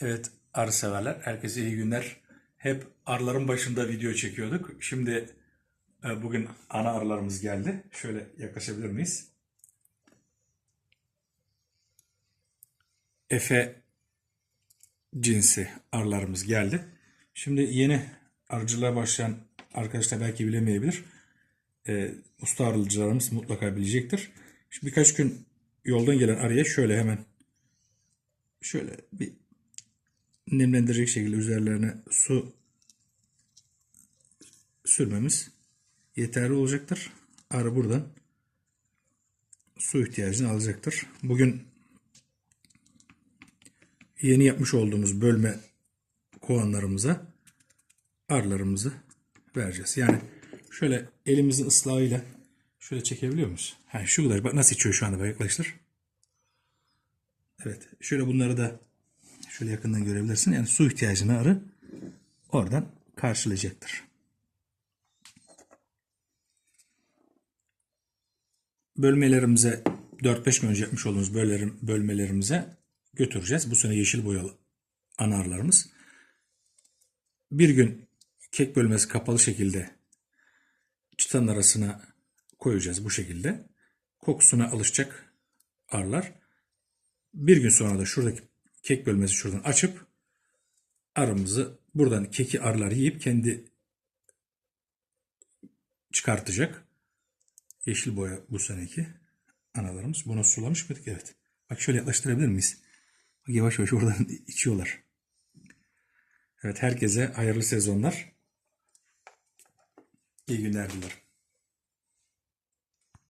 Evet arı severler. Herkese iyi günler. Hep arıların başında video çekiyorduk. Şimdi e, bugün ana arılarımız geldi. Şöyle yaklaşabilir miyiz? Efe cinsi arılarımız geldi. Şimdi yeni arıcılığa başlayan arkadaşlar belki bilemeyebilir. E, usta arıcılarımız mutlaka bilecektir. Şimdi birkaç gün yoldan gelen arıya şöyle hemen şöyle bir nemlendirecek şekilde üzerlerine su sürmemiz yeterli olacaktır. Arı buradan su ihtiyacını alacaktır. Bugün yeni yapmış olduğumuz bölme kovanlarımıza arılarımızı vereceğiz. Yani şöyle elimizin ıslahıyla şöyle çekebiliyor muyuz? Ha, şu kadar. Bak nasıl içiyor şu anda. Bak yaklaştır. Evet. Şöyle bunları da şöyle yakından görebilirsin. Yani su ihtiyacını arı oradan karşılayacaktır. Bölmelerimize 4-5 gün önce yapmış olduğumuz böllerim, bölmelerimize götüreceğiz. Bu sene yeşil boyalı anarlarımız. Bir gün kek bölmesi kapalı şekilde çıtanın arasına koyacağız bu şekilde. Kokusuna alışacak arılar. Bir gün sonra da şuradaki kek bölmesi şuradan açıp arımızı buradan keki arılar yiyip kendi çıkartacak. Yeşil boya bu seneki analarımız. Bunu sulamış mıydık? Evet. Bak şöyle yaklaştırabilir miyiz? Bak yavaş yavaş oradan içiyorlar. Evet herkese hayırlı sezonlar. İyi günler dilerim.